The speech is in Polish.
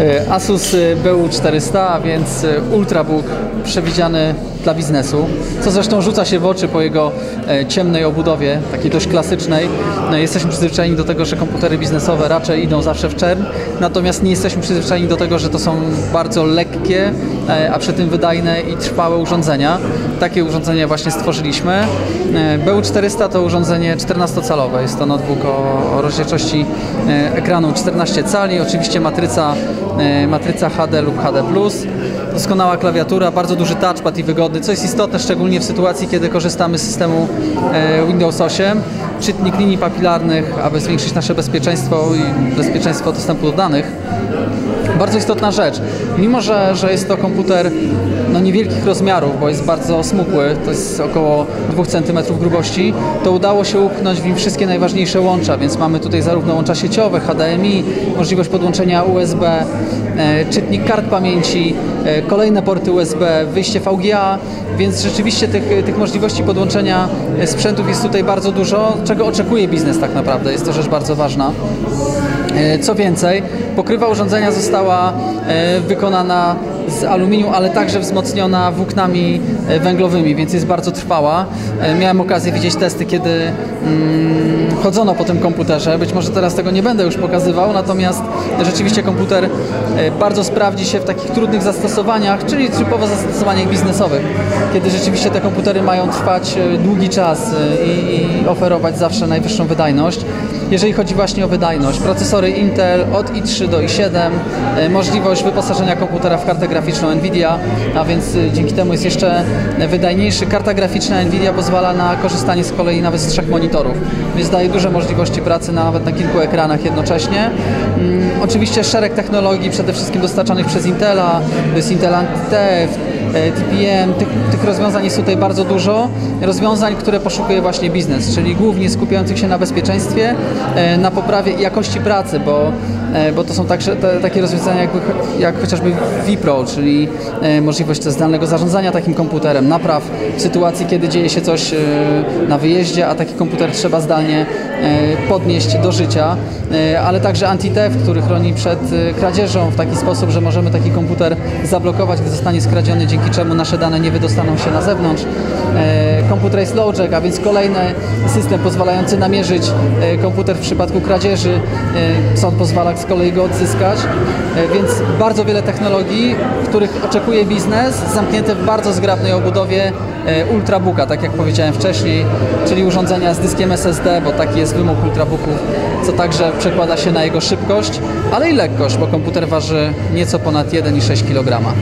E, Asus e, BU400, a więc e, Ultrabook przewidziany dla biznesu, co zresztą rzuca się w oczy po jego ciemnej obudowie, takiej dość klasycznej. No, Jesteśmy przyzwyczajeni do tego, że komputery biznesowe raczej idą zawsze w czern, natomiast nie jesteśmy przyzwyczajeni do tego, że to są bardzo lekkie, a przy tym wydajne i trwałe urządzenia. Takie urządzenie właśnie stworzyliśmy. E, BU400 to urządzenie 14-calowe, jest to notebook o, rozdzielczości ekranu 14 cali, oczywiście matryca, matryca HD lub HD+. Doskonała klawiatura, bardzo duży touchpad i wygodny, co jest istotne szczególnie w sytuacji, kiedy korzystamy z systemu e, Windows 8. Czytnik linii papilarnych, aby zwiększyć nasze bezpieczeństwo i bezpieczeństwo dostępu do danych. Bardzo istotna rzecz. Mimo, że, że jest to komputer no, niewielkich rozmiarów, bo jest bardzo smukły, to jest około 2 cm grubości, to udało się upchnąć w nim wszystkie najważniejsze łącza, więc mamy tutaj zarówno łącza sieciowe, HDMI, możliwość podłączenia USB, e, czytnik kart pamięci, e, kolejne porty USB, wyjście VGA, więc rzeczywiście tych, tych możliwości podłączenia e, sprzętów jest tutaj bardzo dużo, czego oczekuje biznes tak naprawdę. Jest to rzecz bardzo ważna. E, Co więcej, pokrywa urządzenia została e, wykonana z aluminium, ale także wzmocniona włóknami e, węglowymi, więc jest bardzo trwała. Miałem okazję widzieć testy, kiedy mm, chodzono po tym komputerze. Być może teraz tego nie będę już pokazywał, natomiast rzeczywiście komputer bardzo sprawdzi się w takich trudnych zastosowaniach, czyli typowo zastosowaniach biznesowych, kiedy rzeczywiście te komputery mają trwać długi czas i, i oferować zawsze najwyższą wydajność. Jeżeli chodzi właśnie o wydajność, procesory Intel od i3 do i7, e, możliwość wyposażenia komputera w kartę graficzną Nvidia, a więc e, dzięki temu jest jeszcze wydajniejszy. Karta graficzna Nvidia pozwala na korzystanie z kolei nawet z trzech monitorów, więc daje duże możliwości pracy na, nawet na kilku ekranach jednocześnie. Mm, oczywiście szereg technologii, przede wszystkim dostarczanych przez Intela, to jest Intel e, TPM, tych, tych rozwiązań jest tutaj bardzo dużo. Rozwiązań, które poszukuje właśnie biznes, czyli głównie skupiających się na bezpieczeństwie, e, na poprawie jakości pracy, bo, e, bo to są także te, takie rozwiązania jak, jak chociażby vPro, czyli e, możliwość zdalnego zarządzania takim komputerem, napraw w sytuacji, kiedy dzieje się coś e, na wyjeździe, a taki komputer trzeba zdalnie e, podnieść do życia, e, ale także anti-theft, który chroni przed e, kradzieżą w taki sposób, że możemy taki komputer zablokować, gdy zostanie skradziony, dzięki czemu nasze dane nie wydostaną się na zewnątrz. E, Computer Trace Logic, a więc kolejny system pozwalający namierzyć e, komputer w przypadku kradzieży. E, Sąd pozwala z kolei go odzyskać, E, więc bardzo wiele technologii, których oczekuje biznes, zamknięte w bardzo zgrabnej obudowie e, Ultrabooka, tak jak powiedziałem wcześniej, czyli urządzenia z dyskiem SSD, bo taki jest wymóg Ultrabooków, co także przekłada się na jego szybkość, ale i lekkość, bo komputer waży nieco ponad 1,6 kg.